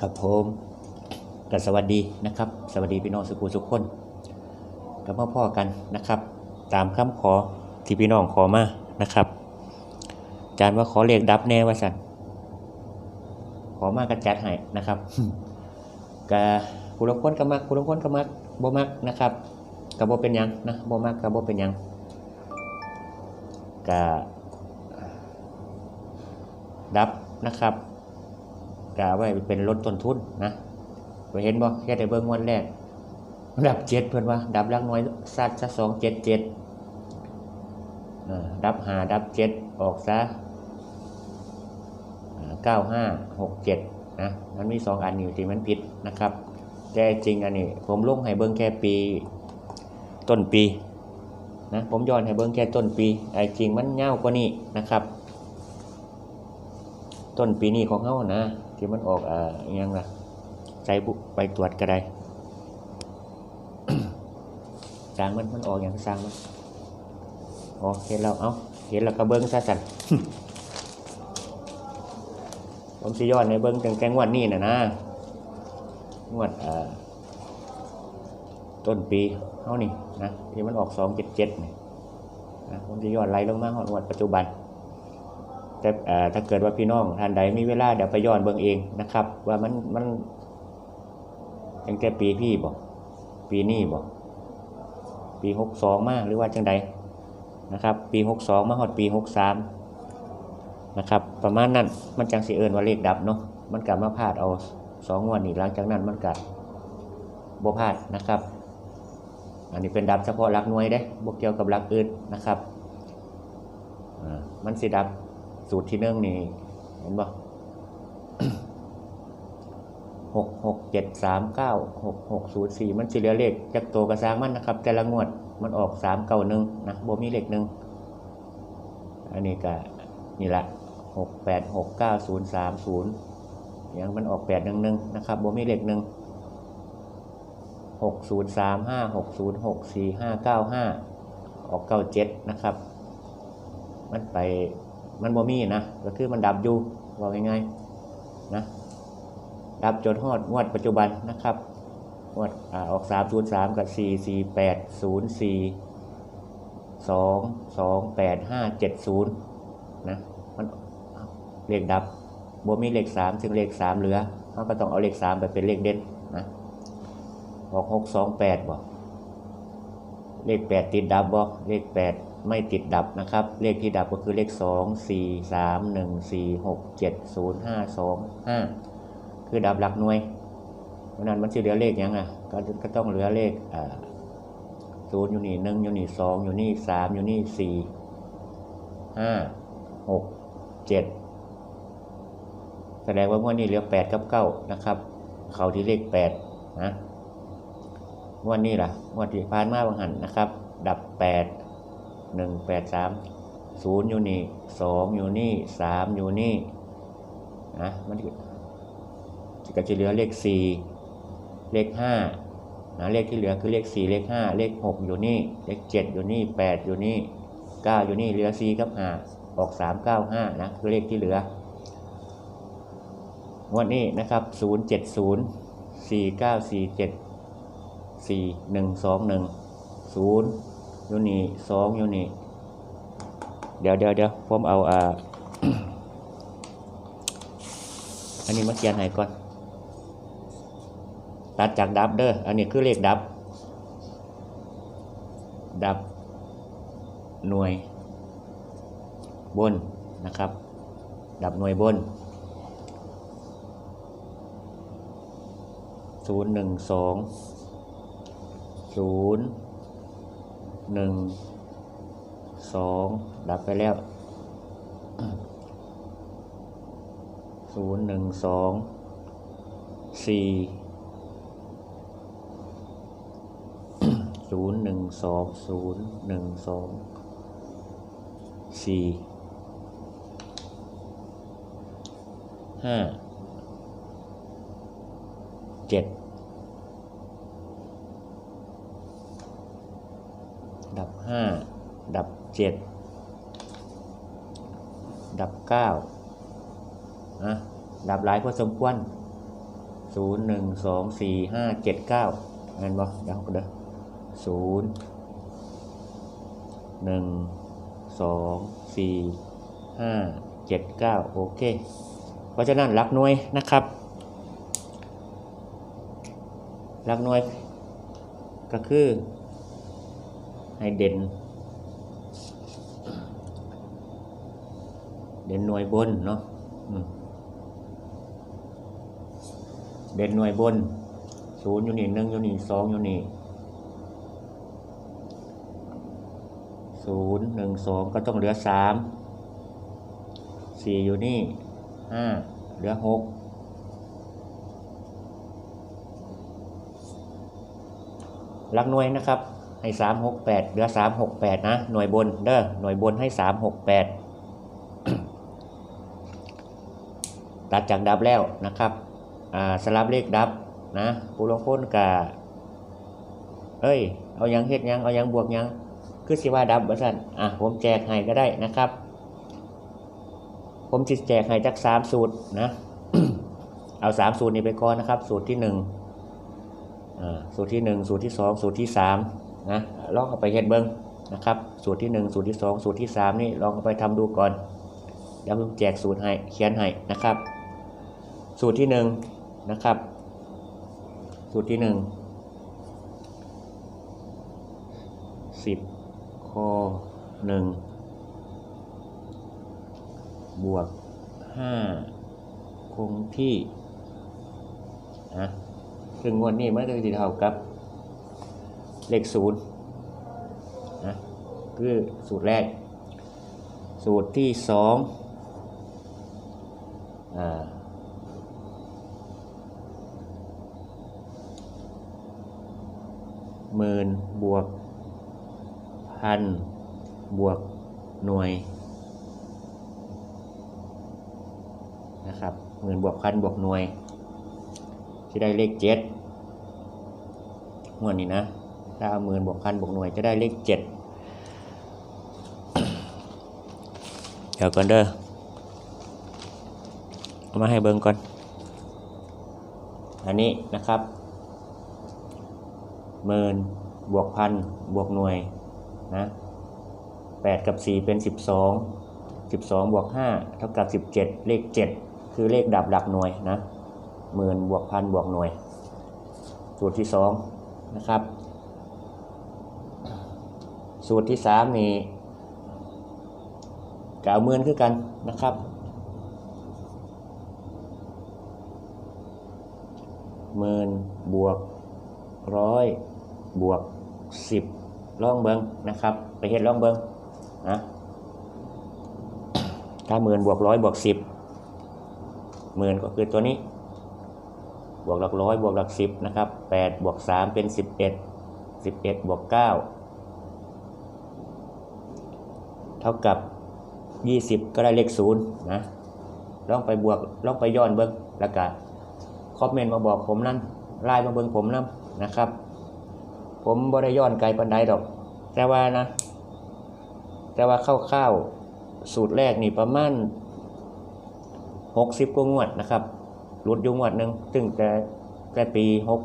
ครับผมกับสวัสดีนะครับ สวัสดีพี่น้องสุขุสุขคนกับพ่อพ่อกันนะครับ ตามคำขอที่พี่น้องขอมานะครับอาจารย์ว่าขอเลขดับแน่ว่าสันขอมากระจัดให้นะครับกะผู้ลางคนก็มักผู้ลางคนก็มักบ่มักนะครับก็บ่เป็นยังนะบ่มักก็บ่เป็นยังกะดับนะครับาไว้เป็นลดต้นทุนนะไปเห็นบ่แค่ได้เบิ่งวันแรกดับเจ็ดเพิ่อนว่า ดับลักน้อยซัดซะสองเจ็ดเจ็ดดับหาดับเจ็ดออกซะเก้าห้าหกเจ็ดนะมันมีสองอันอยู่ที่มันผิดนะครับ แต่จริงอันนี้ ผมลงให้เบิ่งแค่ปีต้นปีนะผมย้อนให้เบิ่งแค่ต้นปีไอ้จริงมันเง่ากว่านี้นะครับ ต้นปีนี้ของเขานะ ที่มันออกอ่าอหยังละใจบุไปตรวจก็ได้สร้างมันมันออกอย่างสร้างมันอ๋อเห็นแล้วเอาเห็นแล้วก็เบิ้งซะสันผมสิย้อนในเบิ้งตั้งแต่งวดนี้นะนะงวดอ่าต้นปีเขานี่นะที่มันออกสองเจ็ดเจ็ดนี่นะผมจะย้อนไล่ลงมาฮอดงวดปัจจุบัน แต่ถ้าเกิดว่าพี่น้องท่านใดมีเวลาเดี๋ยวไปย้อนเบิ่งเองนะครับ ว่ามันมันตั้งแต่ปีพี่บ่ปีนี้บ่ปีหกสองมากหรือว่าจังใดนะครับ ปีหกสองมาฮอดปีหกสามนะครับ ประมาณนั้นมันจังสิเอิ้นว่าเลขดับเนาะมันกลับมาพลาดเอาสองวดนี้หลังจากนั้นมันกัดบ่พลาดนะครับ อันนี้เป็นดับเฉพาะหลักหน่วยเด้บ่เกี่ยวกับหลักอื่นนะครับมันสิดับ สูตรที่หนึ่งนี่เห็นบ่หกหกเจ็ดสามเก้าหกหกศูนย์สี่มันสิเหลือเลขจากตัวกระซ้างมันนะครับ แต่ละงวดมันออกสามเก้าหนึ่งนะโบมีเลขหนึ่งอันนี้ก็นี่ละหกแปดหกเก้าศูนย์สามศูนย์ยังมันออกแปดหนึ่งหนึ่งนะครับโบมีเลขหนึ่งหกศูนย์สามห้าหกศูนย์หกสี่ห้าเก้าห้าออกเก้าเจ็ดนะครับ มันไป มันบ่มีนะก็คือมันดับอยู่บอกง่ายๆนะดับจนฮอดงวดปัจจุบันนะครับงวดออกสามศูนย์สามกับสี่สี่แปดศูนย์สี่สองสองแปดห้าเจ็ดศูนย์นะมันเลขดับบ่มีเลขสามถึงเลขสามเหลือเขาก็ต้องเอาเลขสามไปเป็นเลขเด่นนะออกหกสองแปดบอก เลข 8 ติดดับบ่เลข 8 ไม่ติดดับนะครับ เลขที่ดับก็คือเลข 2 4 3 1 4 6 7 0 5 2 5 คือดับหลักหน่วยเพราะนั้นมันจะเหลือเลขยังอะก็ก็ต้องเหลือเลขอ่าศูนย์อยู่นี่หนึ่งอยู่นี่สองอยู่นี่สามอยู่นี่สี่ห้าหกเจ็ดแสดงว่างวดนี้เหลือแปดกับเก้านะครับ เขาที่เลขแปดนะ งวดนี้ล่ะงวดที่ผ่านมาบางหันนะครับ ดับแปดหนึ่งแปดสามศูนย์อยู่นี่สองยู่นี่สามอยู่นี่นะมันก็จะเหลือเลขสี่เลขห้านะเลขที่เหลือคือเลขสี่เลขห้าเลขหกอยู่นี่ เลขเจ็ดอยู่นี่แปดอยู่นี่เก้าอยู่นี่เหลือสี่กับหาออกสามเก้าห้านะคือเลขที่เหลืองวดนี้นะครับ 0 7 0 4 9 4 7 4 1 2 1 0อยู่นี่2อยู่นี่เดี๋ยวเดี๋ยวเดี๋ยวผมเอาอ่าอันนี้มาเขียนให้ก่อน ตัดจากดับเด้ออันนี้คือเลขดับ ดับ หน่วย บนนะครับ ดับหน่วยบนศูนย์หนึ่งสอง ศูนย์หนึ่งสองดับไปแล้วศูนย์หนึ่งสองสี่ศูนย์หนึ่งสองศูนย์หนึ่งสองสี่ห้าเจ็ดดับ ห้าดับเจ็ดดับเก้านะดับหลายพอสมควรศูนย์หนึ่งสองสี่ห้าเจ็ดเก้าเห็นบ่เดี๋ยวเด้อศูนย์หนึ่งสองสี่ห้าเจ็ดเก้าโอเค เพราะฉะนั้นหลักหน่วยนะครับหลักหน่วยก็คือ ให้เด่น เด่นหน่วยบนเนาะเด่นหน่วยบนศูนย์อยู่นี่หนึ่งอยู่นี่สองอยู่นี่ศูนย์หนึ่งสองก็ต้องเหลือสามสี่อยู่นี่ห้าเหลือหกลักหน่วยนะครับ ให้สามหกแปดเหลือสามหกแปดนะ หน่วยบนเด้อหน่วยบนให้สามหกแปดตัดจากดับแล้วนะครับสลับเลขดับนะผู้ลงพ้นกาเอ้ย เอายังเฮ็ดยัง เอายังบวกยัง คือสิว่าดับบ่ซั่นอะ ผมแจกให้ก็ได้นะครับ ผมจิตแจกให้จักสามสูตรนะ เอาสามสูตรนี้ไปก่อนนะครับ สูตรที่หนึ่งอ่าสูตรที่หนึ่ง สูตรที่สอง สูตรที่สาม นะลองเอาไปเฮ็ดเบิ้งนะครับ สูตรที่หนึ่งสูตรที่สองสูตรที่สามนี่ลองเอาไปทำดูก่อนเดี๋ยวผมแจกสูตรให้เขียนให้นะครับ สูตรที่หนึ่งนะครับ สูตรที่หนึ่งสิบข้อหนึ่งบวกห้าคงที่นะซึ่งวดนี้มันก็จะเท่ากับ เลขศูนย์นะคือสูตรแรก สูตรที่สองอ่าหมื่นบวกพันบวกหน่วยนะครับหมื่นบวกพันบวกหน่วยจะได้เลขเจ็ดงวดนี้นะ ถ้าเอาหมื่นบวกพันบวกหน่วยจะได้เลขเจ็ดเดี๋ยวก่อนเด้อเอามาให้เบิ่งก่อน อันนี้นะครับหมื่นบวกพันบวกหน่วยนะแปดกับสี่เป็นสิบสองสิบสองบวกห้าเท่ากับสิบเจ็ดเลขเจ็ดคือเลขดับหลักหน่วยนะหมื่นบวกพันบวกหน่วย สูตรที่สองนะครับ สูตรที่สามนี่กเอาหมื่นคือกันนะครับหมื่นบวกร้อยบวกสิบล่องเบิงนะครับ ไปเฮ็ดล่องเบิงนะถ้าหมื่นบวกร้อยบวกสิบหมื่นก็คือตัวนี้ บวกหลักร้อยบวกหลักสิบนะครับแปดบวกสามเป็นสิบเอ็ดสิบเอ็ดบวกเก้าเท่ากับยี่สิบก็ได้เลขศูนย์นะลองไปบวกลองไปย้อนเบิงแล้วก็คอมเมนต์มาบอกผมนั่นไลน์มาเบิงผมนั่นนะครับ ผมบริย้อนไกลปันไดดอก แต่ว่านะ แต่ว่าเข้าๆสูตรแรกนี่ประมาณหกสิบกว่างวดนะครับหลุดอยู่งวดหนึ่งซึ่งแต่แต่ปีหก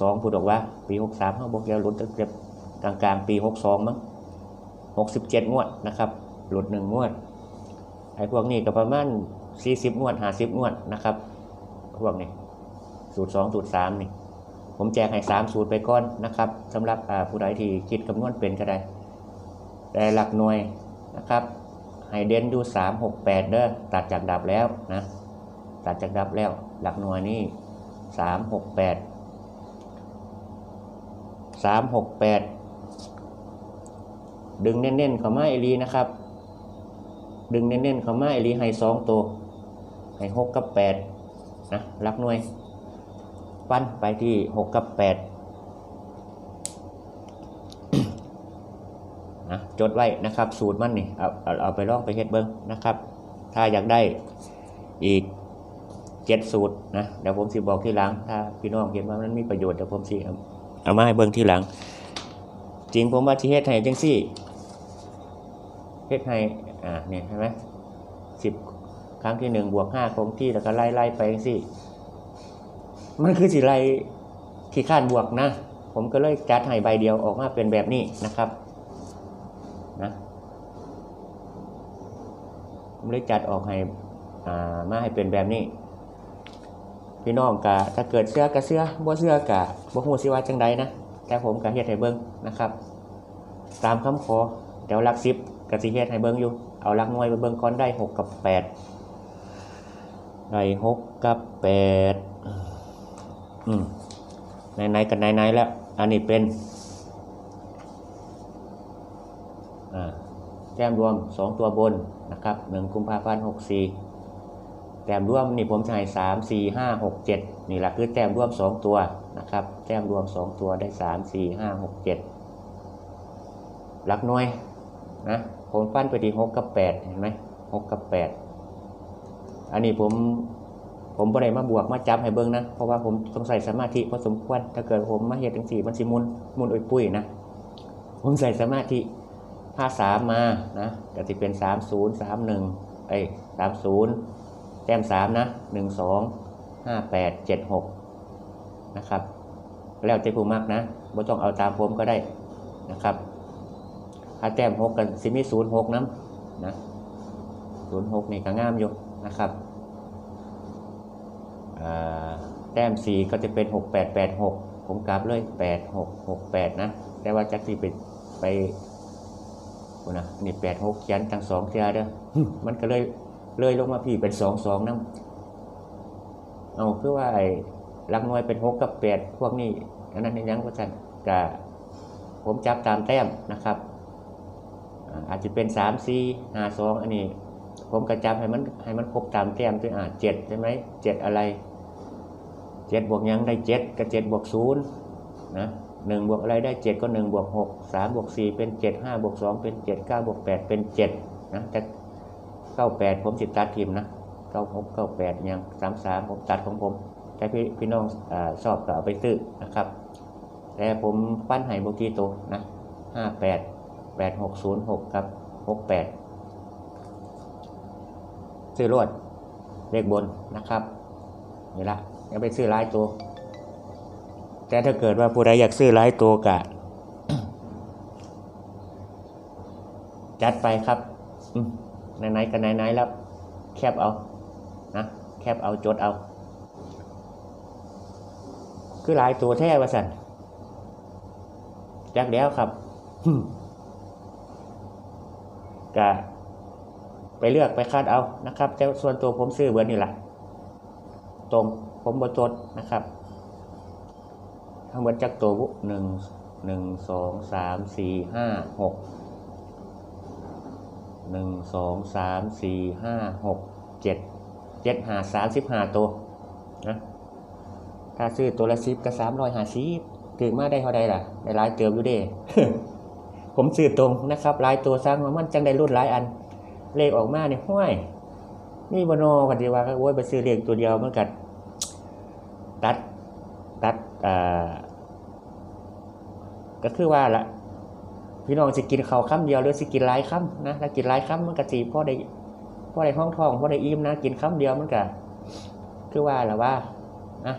สองพูดออกว่า ปีหกสามเขาบอกแล้วหลุดตั้งแต่กลางกลางๆปีหกสองมั้ง หกสิบเจ็ดงวดนะครับหลุดหนึ่งงวดไอ้พวกนี้ก็ประมาณสี่สิบงวดห้าสิบงวดนะครับ พวกนี้สูตรสองสูตรสามนี่ ผมแจกให้สามสูตรไปก่อนนะครับสำหรับผู้ใดที่คิดคำนวณเป็นก็ได้ แต่หลักหน่วยนะครับให้เด่นดูสามหกแปดเด้อตัดจากดับแล้วนะตัดจากดับแล้ว หลักหน่วยนี่สามหกแป ดึงเน้นๆเข้ามาเอรีนะครับ ดึงเน้นๆเข้ามาเอรีให้สองตัวให้หกกับแปดนะหลักหน่วย ปั้นไปที่หกกับแปดนะจดไว้นะครับ สูตรมันนี่เอาเอาเอาไปลองไปเฮ็ดเบิ้งนะครับ ถ้าอยากได้อีกเจ็ดสูตรนะเดี๋ยวผมสิบอกที่หลัง ถ้าพี่น้องเห็นว่ามันมีประโยชน์เดี๋ยวผมสิเอามาให้เบิ้งที่หลัง จริงผมว่าที่เฮ็ดให้จังซี่ เฮ็ดให้อ่าเนี่ยเห็นไหมสิบครั้งที่หนึ่งบวกห้าคงที่แล้วก็ไล่ไล่ไปจังซี่มันคือสิไรขี้ข้านบวกนะ ผมก็เลยจัดให้ใบเดียวออกมาเป็นแบบนี้นะครับนะผมเลยจัดออกให้อ่ามาให้เป็นแบบนี้ พี่น้องกะถ้าเกิดเสื้อกะเสื้อบ่เสื้อกะบ่ฮู้สิว่าจังใดนะแต่ผมกะเฮ็ดให้เบิ่งนะครับ ตามคำขอเดี๋ยวลักสิบ กะสิเฮ็ดให้เบิ่งอยู่ เอาลักหน่วยไปเบิ่งก่อนได้หกกับแปดได้หกกับแปดอืมไหนๆกันไหนๆแล้ว อันนี้เป็นแต้มรวมสองตัวบนนะครับหนึ่งกุมภาพันธ์หกสี่แต้มรวมนี่ผมให้สามสี่ห้าหกเจ็ดนี่แหละคือแต้มรวมสองตัวนะครับ แต้มรวมสองตัวได้สามสี่ห้าหกเจ็ดหลักหน่วยนะ ผมฟันไปที่หกกับแปดเห็นไหมหกกับแปดอันนี้ผมผมบ่ได้มาบวกมาจับให้เบิ้งนะ เพราะว่าผมต้องใส่สมาธิพอสมควร ถ้าเกิดผมมาเฮ็ดจังสี่มันสิมุนมุนอุ้ยปุ้ยนะ ผมใส่สมาธิห้าสามมานะก็จะเป็นสามศูนย์สามหนึ่งเอ้ยสามศูนย์แต้มสามนะหนึ่งสองห้าแปดเจ็ดหกนะครับ แล้วแต่ผู้มักนะไม่ต้องเอาตามผมก็ได้นะครับ ถ้าแต้มหกกันซิมีศูนย์หกน้ำนะศูนย์หกนี่ก็งามอยู่นะครับอ่าแต้มสี่ก็จะเป็นหกแปดแปดหกผมกราฟเลยแปดหกหกแปดนะ แต่ว่าจักที่ไปไปโอ้นะนี่แปดหกเขียนทั้งสองเทียเด้อมันก็เลยเลยลงมาพี่เป็นสองสองน้ำเอาคือว่าไอ้ลักหน่วยเป็นหกกับแปดพวกนี้อันนั้นในยังก็จันกะผมจับตามแต้มนะครับ อาจจะเป็นสามสี่ห้าสองอันนี้ ผมกระจับให้มันให้มันครบตามแต้มด้วอ่าเจ็ดใช่ไหมเจ็ดอะไรเจ็ดบวกยังได้เจ็ดกับเจ็ดบวกศูนย์นะหนึ่งบวกอะไรได้เจ็ดก็หนึ่งบวกหกสามบวกสี่เป็นเจ็ดห้าบวกสองเป็นเจ็ดเก้าบวกแปดเป็นเจ็ดนะแต่เก้าแปดผมสิตตัดทิมนะเก้าหกเก้าแปดยังสามสามผมตัดของผมแต่พี่พี่น้องอชอบก็เอาไปซื้อนะครับ แต่ผมปั้นไห้บกีโตวนะห้าแปด แปดหกศูนย์หกครับหกแปดซื้อรวดเลขบนนะครับนี่ละอย่าไปซื้อหลายตัว แต่ถ้าเกิดว่าผู้ใดอยากซื้อหลายตัวกะจัดไปครับไหนๆกันไหนๆแล้ว แคบเอานะแคบเอาจดเอา คือหลายตัวแท้ว่าสันจักแล้วครับ กะไปเลือกไปคาดเอานะครับ แต่ส่วนตัวผมซื้อเบอร์นี่แหละตรงผมบจดนะครับทั้งหมดจักตัวบุหนึ่งหนึ่งสองสามสี่ห้าหกหนึ่งสองสามสี่ห้าหกเจ็ดเจ็ดหาสามสิบห้าตัวนะถ้าซื้อตัวละสิบก็สามร้อยหาสิบถึงมาได้เท่าใดล่ะ ได้หลายเติมอยู่เด้ ผมซื้อตรงนะครับหลายตัวสร้างมามันจังได้รุ่นหลายอัน เลขออกมาเนี่ยห้วยนี่บโนกันดีว่าโอ้ยไปซื้อเลขตัวเดียวมันกัดตัดตัดอ่าก็คือว่าละพี่น้องสิกินเขาวคำเดียวหรือสิกินหลายคำนะถ้ากินหลายคำมันก็สีพ่อได้พ่อได้ห้องทองพ่อได้อิ่มนะกินคำเดียวมันก็คือว่าละว่านะ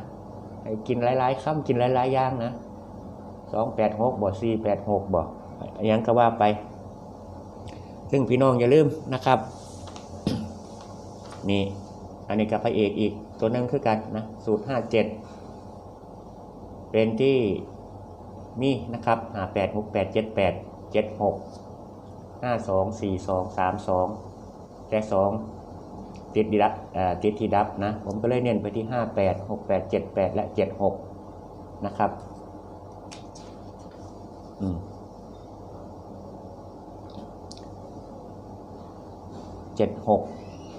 ให้กินหลายๆคำกินหลายๆอย่างนะสองแปดหกบ่สี่แปดหกบ่อน ยังก็ว่าไป ซึ่งพี่น้องอย่าลืมนะครับ นี่ อันนี้กับพระเอกอีกตัวหนึงคือกันนะสูตรห้าเจ็ดเป็นที่มีนะครับหาแปดหกแปดเจ็ดแปดเจ็ดหกห้าสองสี่สองสามสองแต่สองติดดีดับติดทีดับนะ ผมก็เลยเน้นไปที่ห้าแปดหกแปดเจ็ดแปดและเจ็ดหกนะครับ อืม เจ็ดหก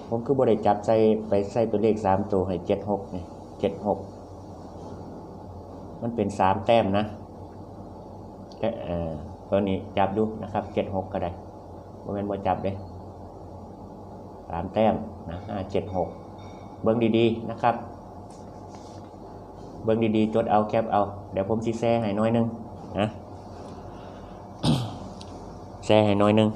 ผมคือบริจับใส่ไปใส่ตัวเลขสามตัวให้เจ็ดหกเนี่ยเจ็ดหกมันเป็นสามแต้มนะแต่เอ่อตัวนี้จับดูนะครับเจ็ดหกก็ได้โมเมนต์บ่จับเลยสามแต้มนะห้าเจ็ดหกเบิ้งดีๆนะครับ เบิ้งดีๆ จดเอาแคปเอา เดี๋ยวผมซีแซ่ให้น้อยหนึงนะแซ่ให้น้อยหนึง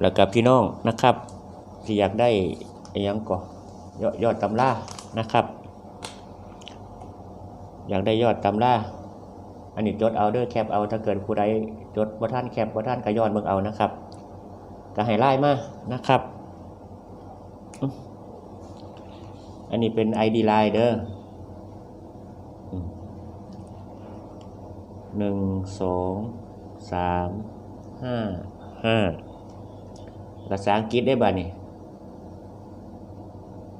แล้วกับพี่น้องนะครับที่อยากได้อยังก่อนยอดยอดตำรานะครับ อยากได้ยอดตำราอันนี้จดเอาเด้อแคปเอาถ้าเกิดผู้ใดจดบ่ท่านแคปบ่ท่านก็ย้อนเบิ่งเอานะครับก็ให้ไล่มานะครับ อันนี้เป็น ID Line เด้อหนึ่งสองสามห้าห้า ภาษาอังกฤษได้บ่านี่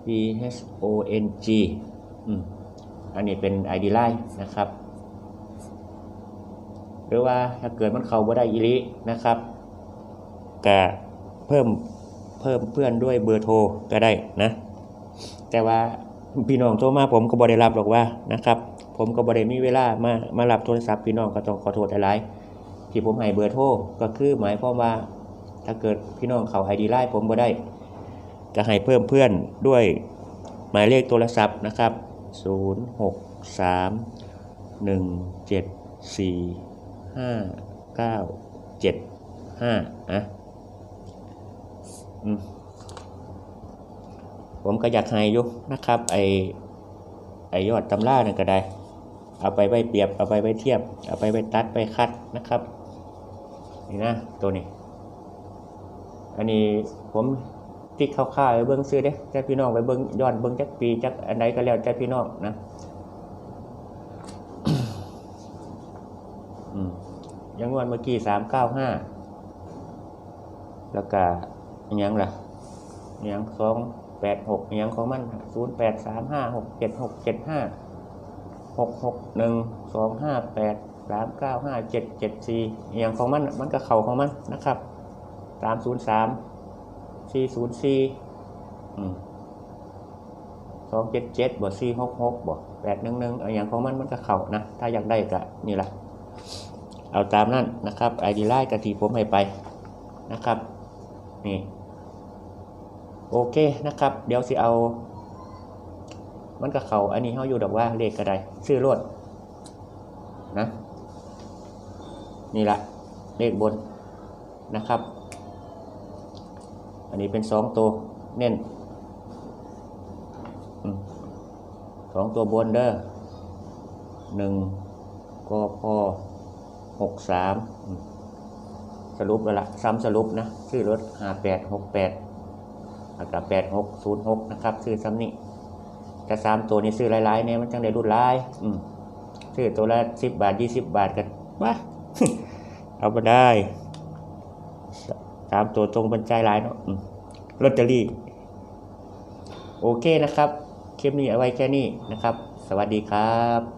P H O N G อันนี้เป็น ID Line นะครับ หรือว่าถ้าเกิดมันเข้าบ่ได้อีลินะครับก็เพิ่มเพิ่มเพื่อนด้วยเบอร์โทรก็ได้นะ แต่ว่าพี่น้องโทรมาผมก็บ่ได้รับหรอกว่านะครับ ผมก็บ่ได้มีเวลามามารับโทรศัพท์พี่น้องก็ต้องขอโทษหลายๆที่ผมให้เบอร์โทรก็คือหมายความว่า ถ้าเกิดพี่น้องเขา ID ไลน์ผมบ่ได้ ก็ให้เพิ่มเพื่อนด้วยหมายเลขโทรศัพท์นะครับ 0 6 3 1 7 4 5 9 7 5อะผมก็อยากให้อยู่นะครับ ไอไอยอดตำราเนี่ยก็ได้ เอาไปไว้เปรียบ เอาไปไว้เทียบ เอาไปไว้ตัดไปคัดนะครับ นี่นะตัวนี้ อันนี้ผมติ๊กคร่าวๆไปเบิ้งซื้อเด้จ้าพี่น้องไปเบิ้งย้อนเบิ้งจักปีจักอันไหนก็แล้วจ้าพี่น้องนะยังงวดเมื่อกี้สามเก้าห้าแล้วก็ยังล่ะยังสองแปดหกยังของมันศูนย์แปดสามห้าหกเจ็ดหกเจ็ดห้าหกหกหนึ่งสองห้าแปดสามเก้าห้าเจ็ดเจ็ดสี่ยังของมันมันก็เข่าของมันนะครับ สามศูนย์สามสี่ศูนย์สี่สองเจ็ดเจ็ดบ่สี่หกหกบ่แปดหนึ่งหนึ่งอย่างของมันมันก็เข่านะ ถ้าอยากได้ก็นี่แหละ เอาตามนั่นนะครับไอดีไลน์กะทีผมให้ไปนะครับ นี่ โอเคนะครับ เดี๋ยวสิเอา มันก็เขาอันนี้เขาอยู่ดอกว่าเลขกระไดชื่อรถนะ นี่ละเลขบนนะครับ อันนี้เป็นสองตัวเน้นสองตัวบนเด้อหนึ่งกพหกสามสรุปแล้วละซ้ำสรุปนะชื่อรถห้าแปดหกแปดแล้วก็แปดหกศูนย์หกนะครับชื่อซ้ำนี่แต่สามตัวนี้ซื้อหลายๆเนี่ยมันจังได้รุ่นหลายอืมซื้อตัวละสิบบาทยี่สิบบาทกันว้าเอาไปได้ สามตัวตรงบรรจัยหลายเนาะลอตเตอรี่ โอเคนะครับ คลิปนี้เอาไว้แค่นี้นะครับ สวัสดีครับ